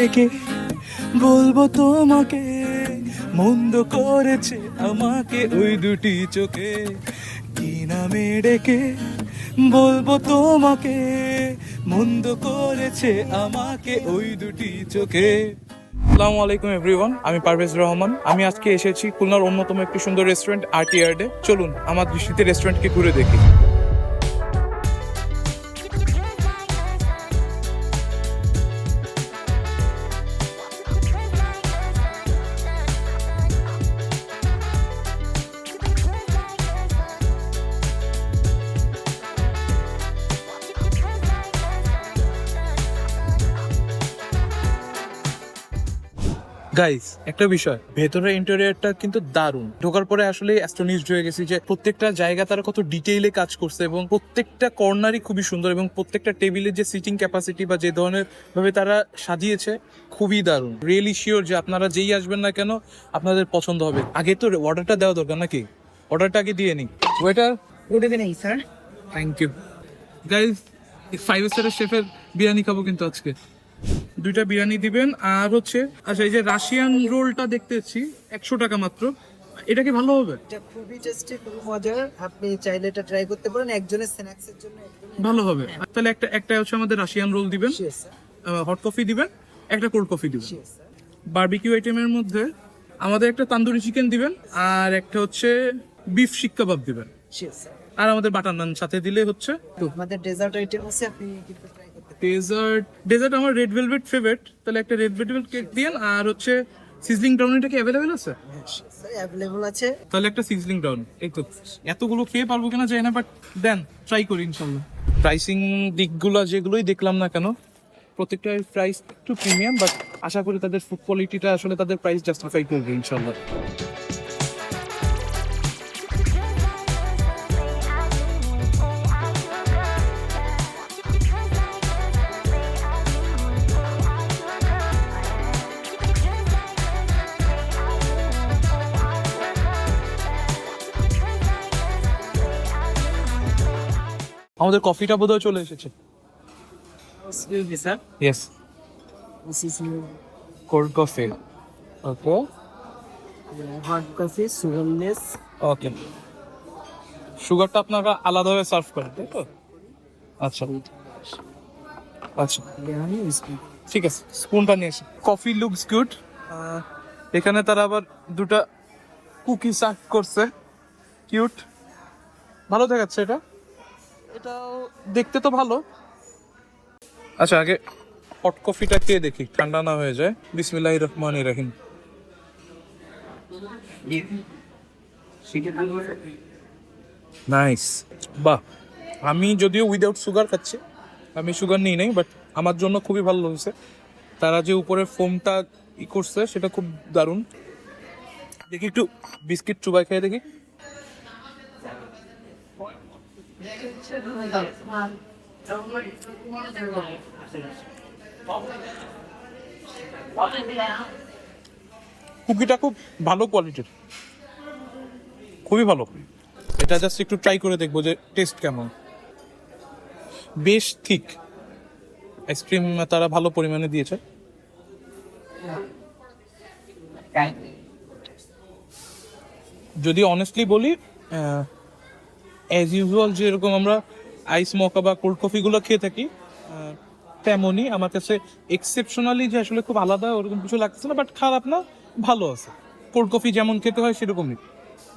ডেকে বলব তোমাকে, মন্দ করেছে আমাকে ওই দুটি চোখে। কি নামে ডেকে? বলব তোমাকে, মন্দ করেছে আমাকে ওই দুটি চোখে। আসসালামু আলাইকুম এভরিওয়ান আমি পারভেজ রহমান। আমি আজকে এসেছি খুলনার অন্যতম একটি সুন্দর রেস্টুরেন্ট আর্টিয়ার্ডে চলুন, আমার দৃষ্টিতে রেস্টুরেন্টকে ঘুরে দেখি। গাইস একটা বিষয় ভেতরের ইন্টেরিয়রটা কিন্তু দারুণ। ঢোকার পরে আসলে অ্যাস্টনিশড হয়ে গেছি যে প্রত্যেকটা জায়গা তারা কত ডিটেইলে কাজ করছে এবং প্রত্যেকটা কর্নারই খুবই সুন্দর এবং প্রত্যেকটা টেবিলের যে সিটিং ক্যাপাসিটি বা যে ধরনের ভাবে তারা সাজিয়েছে খুবই দারুণ। রিয়েলি শিওর যে আপনারা যেই আসবেন না কেন আপনাদের পছন্দ হবে। আগে তো অর্ডারটা দেওয়া দরকার নাকি? অর্ডারটা আগে দিয়ে নিই। Waiter good evening sir thank you guys five স্টারের শেফের বিরিয়ানি খাব কিন্তু আজকে। দুইটা বিরিয়ানি দিবেন আর হচ্ছে আচ্ছা এই যে রাশিয়ান রোলটা দেখতে পাচ্ছি একশো টাকা মাত্র। এটা কি ভালো হবে? এটা খুবই টেস্টি খুবই মজার। আপনি চাইলে এটা ট্রাই করতে পারেন একজনের স্ন্যাক্সের জন্য ভালো হবে। তাহলে একটা একটা হচ্ছে আমাদের রাশিয়ান রোল দিবেন হট কফি দিবেন একটা কোল্ড কফি দিবেন। বারবিকিউ আইটেমের মধ্যে আমাদের একটা তান্দুরি চিকেন দিবেন আর একটা হচ্ছে বিফ শিক কাবাব দিবেন। আর আমাদের বাটার নান সাথে দিলে হচ্ছে আমাদের ডেজার্ট আইটেম আছে আপনি ডেজার্ট ডেজার্ট আমার রেড ভেলভেট ফেভারিট তাহলে একটা রেড ভেলভেট কেক দিয়েন আর হচ্ছে সিজলিং ব্রাউনিটা কি অ্যাভেলেবেল আছে? স্যার অ্যাভেলেবল আছে। তাহলে একটা সিজলিং ব্রাউন এই তো এতগুলো খেয়ে পারব কিনা জানি না বাট দেন ট্রাই করি ইনশাল্লাহ। প্রাইসিং দিকগুলো যেগুলোই দেখলাম না কেন প্রত্যেকটা প্রাইস একটু প্রিমিয়াম বাট আশা করি তাদের ফুড কোয়ালিটিটা আসলে তাদের প্রাইস জাস্টিফাই করবে ইনশাল্লাহ। আমাদের কফিটা বোধহয় চলে এসেছে। Yes is cold coffee okay hot coffee sugarless okay সুগারটা আপনারা আলাদাভাবে সার্ভ করেন তাই তো? আচ্ছা। আচ্ছা। ঠিক আছে স্পুনটা নিয়ে এসে কফি লুকস গুড এখানে তারা আবার দুটা কুকি সার্ভ করছে। কিউট ভালো দেখাচ্ছে এটা? এটাও দেখতে তো ভালো। আচ্ছা আগে হট কফিটা খেয়ে দেখি, ঠান্ডা না হয়ে যায়। বিসমিল্লাহ রহমান রাহিম। নাইস বাহ, আমি যদিও উইদাউট সুগার খাচ্ছি, আমি সুগার নিই নাই বাট আমার জন্য খুবই ভালো হয়েছে। তারা যে উপরে ফোমটা ই করছে, সেটা খুব দারুণ। দেখি একটু বিস্কিট চুবাই খেয়ে দেখি। কুকিটা খুব ভালো কোয়ালিটির খুবই ভালো। এটা জাস্ট একটু ট্রাই করে দেখব যে টেস্ট কেমন। বেশ ঠিক আইসক্রিম তারা ভালো পরিমাণে দিয়েছে। যদি অনেস্টলি বলি অ্যাজ ইউজুয়াল যেরকম আমরা আইস মকা বা কোল্ড কফিগুলো খেয়ে থাকি তেমনই আমার কাছে এক্সেপশনালি যে আসলে খুব আলাদা ওরকম কিছু লাগছে না বাট খারাপ না, ভালো আছে। কোল্ড কফি যেমন খেতে হয় সেরকমই,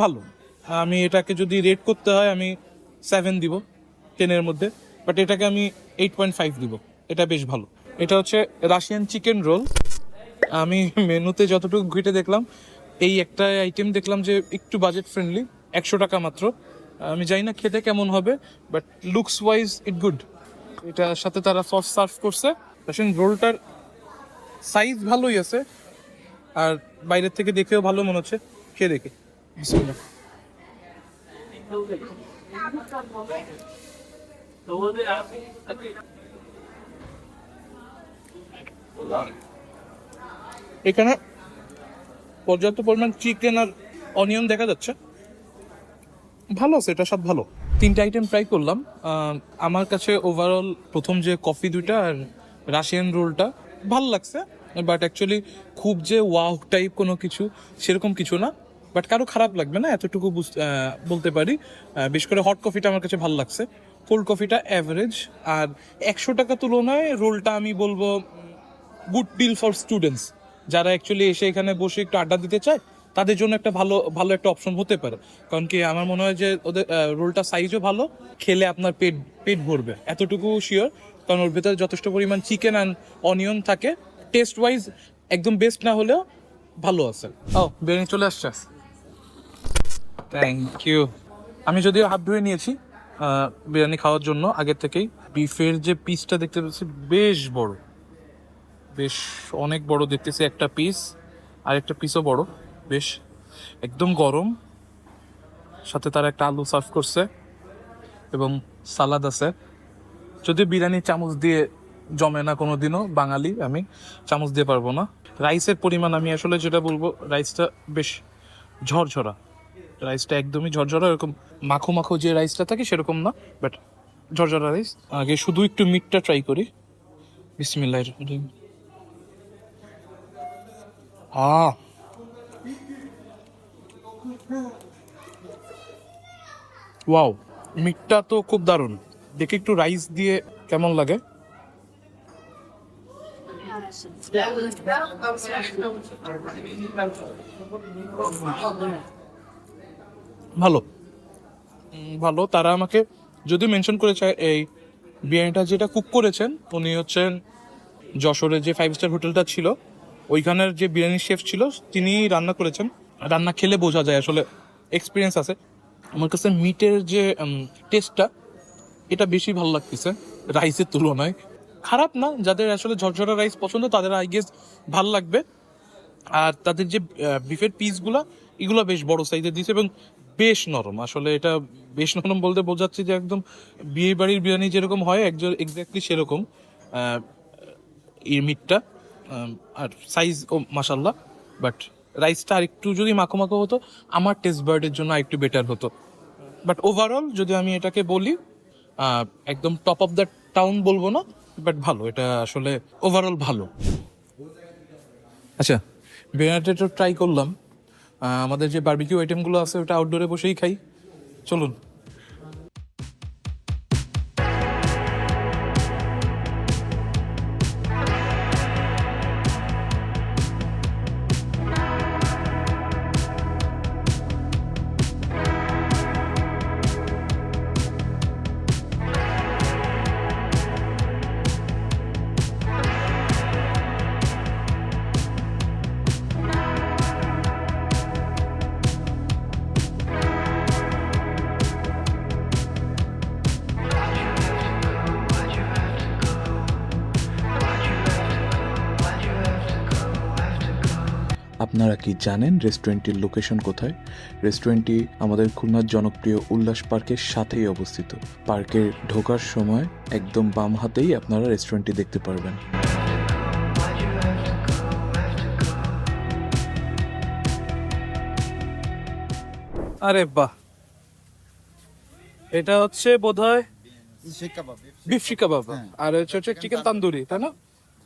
ভালো। আমি এটাকে যদি রেট করতে হয়, আমি সেভেন দিব টেনের মধ্যে বাট এটাকে আমি এইট পয়েন্ট ফাইভ দিব, এটা বেশ ভালো। এটা হচ্ছে রাশিয়ান চিকেন রোল আমি মেনুতে যতটুকু ঘুরে দেখলাম, এই একটা আইটেম দেখলাম যে একটু বাজেট ফ্রেন্ডলি একশো টাকা মাত্র। আমি জানি না খেতে কেমন হবে but looks wise it good এটার সাথে তারা সস সার্ভ করছে। রাশিয়ান রোলটার সাইজ ভালোই আছে, আর বাইরের থেকে দেখেও ভালো মনে হচ্ছে। খেয়ে দেখে। বিসমিল্লাহ। এখানে পর্যাপ্ত পরিমাণ চিকেন আর অনিয়ন দেখা যাচ্ছে। ভালো আছে, এটা সব ভালো। তিনটা আইটেম ট্রাই করলাম। আমার কাছে ওভারঅল প্রথম যে কফি দুইটা আর রাশিয়ান রোলটা ভালো লাগছে বাট অ্যাকচুয়ালি খুব যে ওয়াও টাইপ কোনো কিছু সেরকম কিছু না বাট কারও খারাপ লাগবে না, এতটুকু বলতে পারি। বিশেষ করে হট কফিটা আমার কাছে ভালো লাগছে। কোল্ড কফিটা অ্যাভারেজ আর একশো টাকা তুলনায় রোলটা আমি বলব গুড ডিল ফর স্টুডেন্টস যারা অ্যাকচুয়ালি এসে এখানে বসে একটু আড্ডা দিতে চায় তাদের জন্য একটা ভালো ভালো একটা অপশন হতে পারে। কারণ কি, আমার মনে হয় যে ওদের রোলটা সাইজও ভালো, খেলে আপনার পেট পেট ভরবে, এতটুকু শিওর কারণ ওর ভেতরে যথেষ্ট পরিমাণ চিকেন অ্যান্ড অনিয়ন থাকে। টেস্ট ওয়াইজ একদম বেস্ট না হলেও ভালো আছে। ও, বিরিয়ানি চলে আসছে। থ্যাংক ইউ আমি যদিও হাত ধুয়ে নিয়েছি বিরিয়ানি খাওয়ার জন্য আগের থেকেই। বিফের যে পিসটা দেখতে পাচ্ছি, বেশ বড়। বেশ অনেক বড় দেখতেছি, একটা পিস আর একটা পিসও বড়। বেশ একদম গরম। সাথে তারা একটা আলু সার্ভ করছে এবং সালাদ আছে। যদি বিরিয়ানি চামচ দিয়ে জমে না কোনো দিনও বাঙালি, আমি চামচ দিয়ে পারব না। রাইসের পরিমাণ আমি আসলে যেটা বলব রাইসটা বেশ ঝরঝরা। রাইসটা একদমই ঝরঝরা, এরকম মাখো মাখো যে রাইসটা থাকে সেরকম না বাট ঝরঝরা রাইস আগে শুধু একটু মিটটা ট্রাই করি। বিসমিল্লাহ আহ! ওয়াও মিটটা তো খুব দারুণ। দেখে একটু রাইস দিয়ে কেমন লাগে? ভালো। ভালো। তারা আমাকে যদি মেনশন করেছে এই বিরিয়ানিটা যেটা কুক করেছেন, উনি হচ্ছেন যশোরে যে ফাইভ স্টার হোটেলটা ছিল, ওইখানের যে বিরিয়ানি শেফ ছিল তিনি রান্না করেছেন। রান্না খেলে বোঝা যায়, আসলে এক্সপিরিয়েন্স আছে। আমার কাছে মিটের যে টেস্টটা এটা বেশি ভালো লাগতেছে রাইসের তুলনায়। খারাপ না, যাদের আসলে ঝরঝরা রাইস পছন্দ, তাদের আই গেস ভালো লাগবে। আর তাদের যে বিফের পিসগুলো এগুলো বেশ বড় সাইজের দিয়েছে এবং বেশ নরম। আসলে এটা বেশ নরম বলতে বোঝাচ্ছে যে, একদম বিয়ে বাড়ির বিরিয়ানি যেরকম হয়, একজন এক্স্যাক্টলি সেরকম এই মিটটা আর সাইজ ও মাসাল্লাহ বাট রাইসটা আরেকটু যদি মাখো মাখো হতো, আমার টেস্ট বার্ডের জন্য আরেকটু বেটার হতো। বাট ওভারঅল যদি আমি এটাকে বলি একদম টপ অফ দ্য টাউন বলব না বাট ভালো, এটা আসলে ওভারঅল ভালো। আচ্ছা বিরিয়ানিটা তো ট্রাই করলাম। আমাদের যে বার্বিকিউ আইটেমগুলো আছে, ওটা আউটডোরে বসেই খাই। চলুন। আপনারা কি জানেন রেস্টুরেন্টটির লোকেশন কোথায়? রেস্টুরেন্টটি আমাদের খুলনার জনপ্রিয় উল্লাস পার্কের সাথেই অবস্থিত। পার্কের ঢোকার সময় একদম বাম হাতেই আপনারা রেস্টুরেন্টটি দেখতে পারবেন। আরে বাহ। এটা হচ্ছে বোধহয় বিফ শিক কাবাব। আর হচ্ছে হচ্ছে চিকেন তান্দুরি তাই না?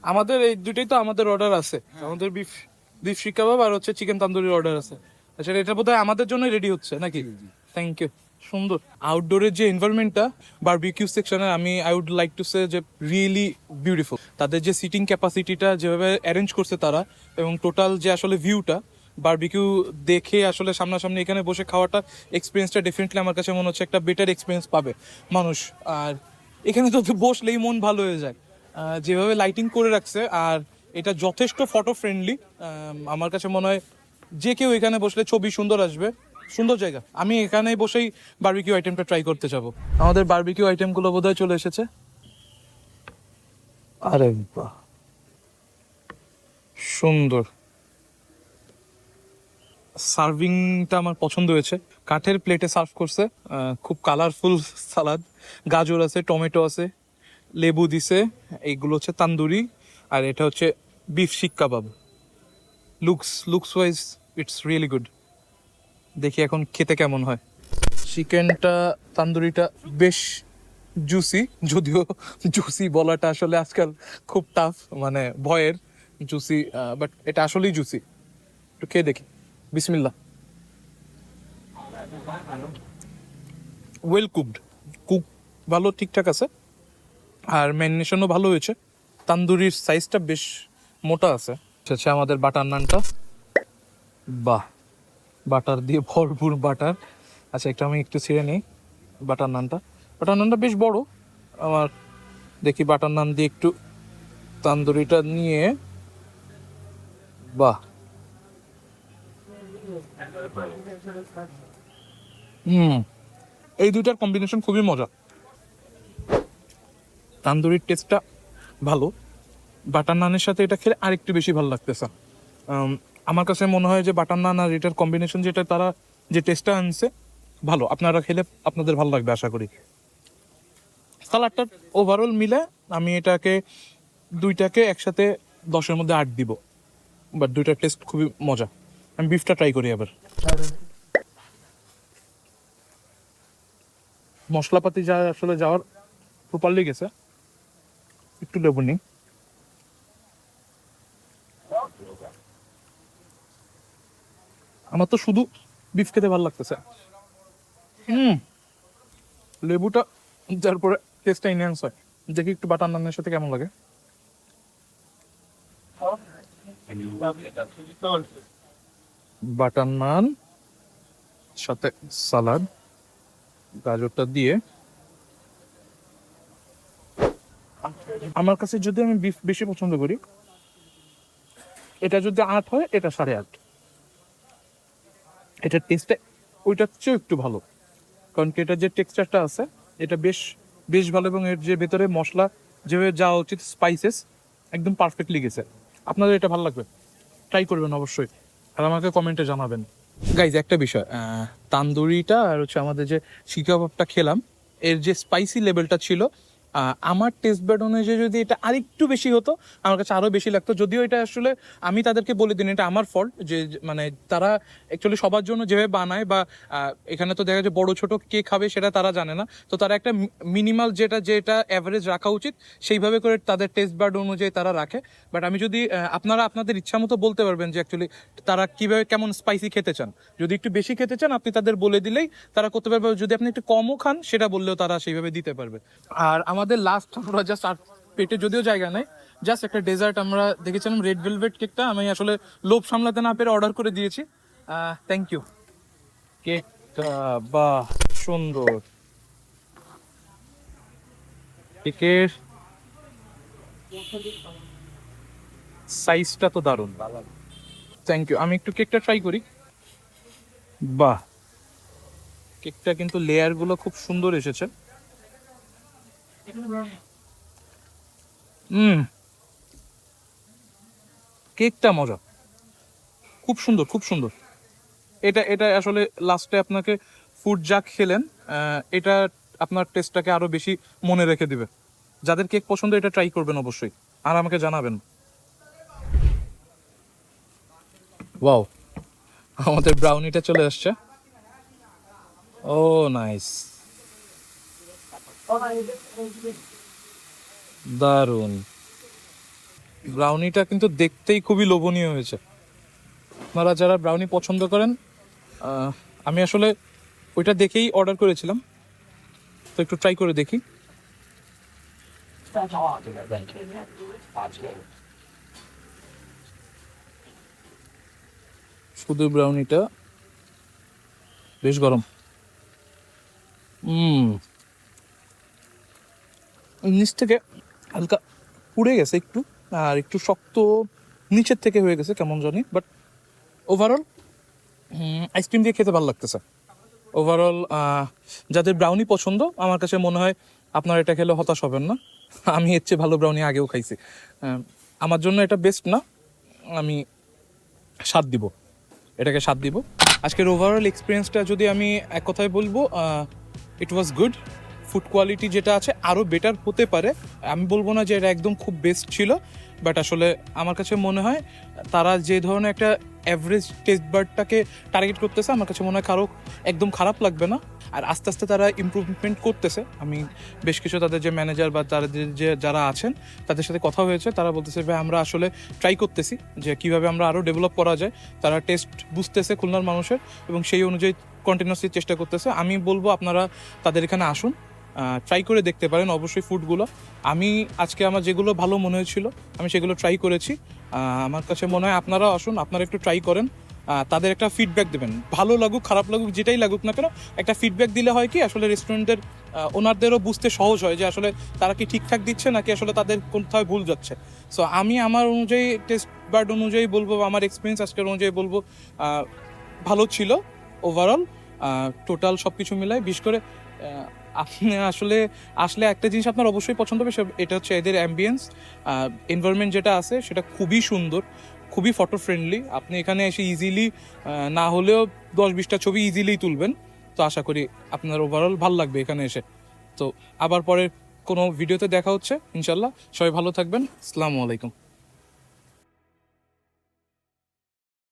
আমাদের এই দুটোই তো আমাদের অর্ডার আছে। আমাদের বিফ বিফ শিক কাবাব আর হচ্ছে চিকেন তান্দুরির অর্ডার আছে। আচ্ছা এটা বোধহয় আমাদের জন্য রেডি হচ্ছে নাকি? থ্যাংক ইউ সুন্দর। আউটডোরের যে এনভায়রনমেন্টটা বারবিকিউ সেকশনে আমি I would like to say যে রিয়েলি বিউটিফুল তাদের যে সিটিং ক্যাপাসিটিটা যেভাবে অ্যারেঞ্জ করছে তারা এবং টোটাল যে আসলে ভিউটা বারবিকিউ দেখে আসলে সামনাসামনি এখানে বসে খাওয়াটা এক্সপিরিয়েন্সটা ডেফিনেটলি আমার কাছে মনে হচ্ছে একটা বেটার এক্সপিরিয়েন্স পাবে মানুষ। আর এখানে তো বসলেই মন ভালো হয়ে যায়। যেভাবে লাইটিং করে রাখছে আর এটা যথেষ্ট ফটো ফ্রেন্ডলি আমার কাছে মনে হয় যে কেউ এখানে বসলে ছবি সুন্দর আসবে। সুন্দর জায়গা। আমি এখানে বসেই বার্বিকিউ আইটেমটা ট্রাই করতে যাব। আমাদের বারবিকিউ আইটেমগুলো বোধহয় চলে এসেছে। আরে বাহ। সুন্দর। সার্ভিংটা আমার পছন্দ হয়েছে। কাঠের প্লেটে সার্ভ করছে। খুব কালারফুল সালাদ গাজর আছে টমেটো আছে লেবু দিছে। এইগুলো হচ্ছে তান্দুরি। আর এটা হচ্ছে beef seekh kebab. Looks looks wise it's really good দেখি এখন খেতে কেমন হয়। চিকেনটা তান্দুরিটা বেশ জুসি যদিও জুসি বলাটা আসলে আজকাল খুব টাফ মানে ভয়ের জুসি বাট এটা আসলেই জুসি একটু খেয়ে দেখি। বিসমিল্লা ওয়েল কুকড কুক ভালো ঠিকঠাক আছে। আর ম্যারিনেশনও ভালো হয়েছে। তান্দুরির সাইজটা বেশ মোটা আছে। আচ্ছা আমাদের বাটার নানটা। বাহ! বাটার দিয়ে ভরপুর বাটার। আচ্ছা একটু আমি একটু ছিঁড়ে নিই বাটার নানটা। বাটার নানটা বেশ বড়। আমার দেখি বাটার নান দিয়ে একটু তান্দুরিটা নিয়ে। বাহ! হুম, এই দুইটার কম্বিনেশন খুবই মজা। তান্দুরির টেস্টটা ভালো। বাটার নানের সাথে এটা খেলে আরেকটু বেশি ভালো লাগতেছে। আমার কাছে মনে হয় যে বাটার নান আর এটার কম্বিনেশন যেটা তারা যে টেস্টটা আনছে, ভালো। আপনারা খেলে আপনাদের ভালো লাগবে, আশা করি। কালারটা ওভারঅল মিলে আমি এটাকে, দুইটাকে একসাথে দশের মধ্যে আট দিব। বাট দুইটার টেস্ট খুবই মজা। আমি বিফটা ট্রাই করি আবার। মশলাপাতি যা আসলে যাওয়ার প্রপারলি গেছে, একটু লেবু নিই। আমার তো শুধু বিফ খেতে ভালো লাগতেছে। হুম। লেবুটা যার পরে টেস্টটা ইনহ্যান্স হয়। দেখি একটু বাটার নানের সাথে কেমন লাগে। বাটার নান সাথে সালাদ গাজরটা দিয়ে। আমার কাছে যদি আমি বিফ বেশি পছন্দ করি, এটা যদি আট হয়, এটা সাড়ে আট। এটার টেস্টটা ওইটার চেয়েও একটু ভালো। কারণ কি এটার যে টেক্সচারটা আছে, এটা বেশ বেশ ভালো এবং এর যে ভেতরে মশলা, যেভাবে যাওয়া উচিত স্পাইসেস একদম পারফেক্টলি গেছে। আপনাদের এটা ভালো লাগবে? ট্রাই করবেন অবশ্যই। আর আমাকে কমেন্টে জানাবেন। গাইজ একটা বিষয় তান্দুরিটা আর হচ্ছে আমাদের যে শিকাবাবটা খেলাম, এর যে স্পাইসি লেভেলটা ছিল আমার টেস্ট ব্যাড অনুযায়ী যদি এটা আরেকটু বেশি হতো, আমার কাছে আরও বেশি লাগতো। যদিও এটা আসলে আমি তাদেরকে বলে দিন এটা আমার ফল্ট যে মানে তারা অ্যাকচুয়ালি সবার জন্য যেভাবে বানায় বা এখানে তো দেখা যায় বড় ছোট কে খাবে সেটা তারা জানে না। তো তারা একটা মিনিমাল যেটা যেটা অ্যাভারেজ রাখা উচিত, সেইভাবে করে তাদের টেস্ট বার্ড অনুযায়ী তারা রাখে। বাট আমি যদি আপনারা আপনাদের ইচ্ছা মতো বলতে পারবেন যে অ্যাকচুয়ালি তারা কীভাবে কেমন স্পাইসি খেতে চান। যদি একটু বেশি খেতে চান, আপনি তাদের বলে দিলেই তারা করতে পারবে। যদি আপনি একটু কমও খান, সেটা বললেও তারা সেইভাবে দিতে পারবে। আর আমাদের লাস্ট আমরা জাস্ট আর পেটে যদিও জায়গা নেই জাস্ট একটা ডেজার্ট আমরা দেখেছিলাম রেড ভেলভেট কেকটা আমি আসলে লোভ সামলাতে না পেরে অর্ডার করে দিয়েছি। থ্যাংক ইউ কেকটা, বাহ, সুন্দর। কেকের সাইজটা তো দারুণ। থ্যাংক ইউ আমি একটু কেকটা ট্রাই করি। বাহ। কেকটা কিন্তু লেয়ারগুলো খুব সুন্দর এসেছে। হুম। কেকটা মজা। খুব সুন্দর খুব সুন্দর। এটা এটা আসলে লাস্টে আপনাকে ফুড যা খেলেন এটা আপনার টেস্টটাকে আরও বেশি মনে রেখে দিবে। যাদের কেক পছন্দ, এটা ট্রাই করবেন অবশ্যই। আর আমাকে জানাবেন। ওয়াও আমাদের ব্রাউনিটা চলে আসছে। ও নাইস দারুণ ব্রাউনিটা কিন্তু দেখতেই খুবই লোভনীয় হয়েছে। আপনারা যারা ব্রাউনি পছন্দ করেন আমি আসলে ওইটা দেখেই অর্ডার করেছিলাম। তো একটু ট্রাই করে দেখি। শুধু ব্রাউনিটা, বেশ গরম। হুম নিচ থেকে হালকা পুড়ে গেছে একটু, আর একটু শক্ত নিচের থেকে হয়ে গেছে কেমন জানি বাট ওভারঅল আইসক্রিম দিয়ে খেতে ভালো লাগতেছে। ওভারঅল যাদের ব্রাউনি পছন্দ, আমার কাছে মনে হয় আপনার এটা খেলে হতাশ হবেন না। আমি এর চেয়ে ভালো ব্রাউনি আগেও খাইছি। আমার জন্য এটা বেস্ট না, আমি স্বাদ দিব। এটাকে স্বাদ দিব। আজকের ওভারঅল এক্সপিরিয়েন্সটা যদি আমি এক কথায় বলব it was good food quality যেটা আছে আরও বেটার হতে পারে। আমি বলব না যে এটা একদম খুব বেস্ট ছিল বাট আসলে আমার কাছে মনে হয় তারা যে ধরনের একটা অ্যাভারেজ টেস্ট বার্ডটাকে টার্গেট করতেছে, আমার কাছে মনে হয় কারও একদম খারাপ লাগবে না। আর আস্তে আস্তে তারা ইমপ্রুভমেন্ট করতেছে। আমি বেশ কিছু তাদের যে ম্যানেজার বা তাদের যে যারা আছেন, তাদের সাথে কথা হয়েছে। তারা বলতেছে, ভাই, আমরা আসলে ট্রাই করতেছি যে কীভাবে আমরা আরও ডেভেলপ করা যায়। তারা টেস্ট বুঝতেছে খুলনার মানুষের এবং সেই অনুযায়ী কন্টিনিউসলি চেষ্টা করতেছে। আমি বলব আপনারা তাদের এখানে আসুন। ট্রাই করে দেখতে পারেন অবশ্যই ফুডগুলো আমি আজকে আমার যেগুলো ভালো মনে হয়েছিল, আমি সেগুলো ট্রাই করেছি। আমার কাছে মনে হয় আপনারা আসুন, আপনারা একটু ট্রাই করেন। তাদের একটা ফিডব্যাক দেবেন। ভালো লাগুক, খারাপ লাগুক, যেটাই লাগুক না কেন, একটা ফিডব্যাক দিলে হয় কি, আসলে রেস্টুরেন্টের ওনারদেরও বুঝতে সহজ হয় যে আসলে তারা কি ঠিকঠাক দিচ্ছে নাকি আসলে তাদের কোথাও ভুল যাচ্ছে। সো আমি আমার অনুযায়ী টেস্ট বার্ড অনুযায়ী বলব আমার এক্সপিরিয়েন্স আজকের অনুযায়ী বলব ভালো ছিল ওভারঅল টোটাল সব কিছু মিলায়, বিশেষ করে আপনি আসলে আসলে একটা জিনিস আপনার অবশ্যই পছন্দ হবে এটা হচ্ছে এদের অ্যাম্বিয়েন্স এনভায়রনমেন্ট যেটা আছে, সেটা খুবই সুন্দর, খুবই ফটো ফ্রেন্ডলি আপনি এখানে এসে ইজিলি না হলেও দশ বিশটা ছবি ইজিলি তুলবেন। তো আশা করি আপনার ওভারঅল ভালো লাগবে এখানে এসে। তো আবার পরে কোনো ভিডিওতে দেখা হচ্ছে ইনশাল্লাহ সবাই ভালো থাকবেন। আসসালামু আলাইকুম।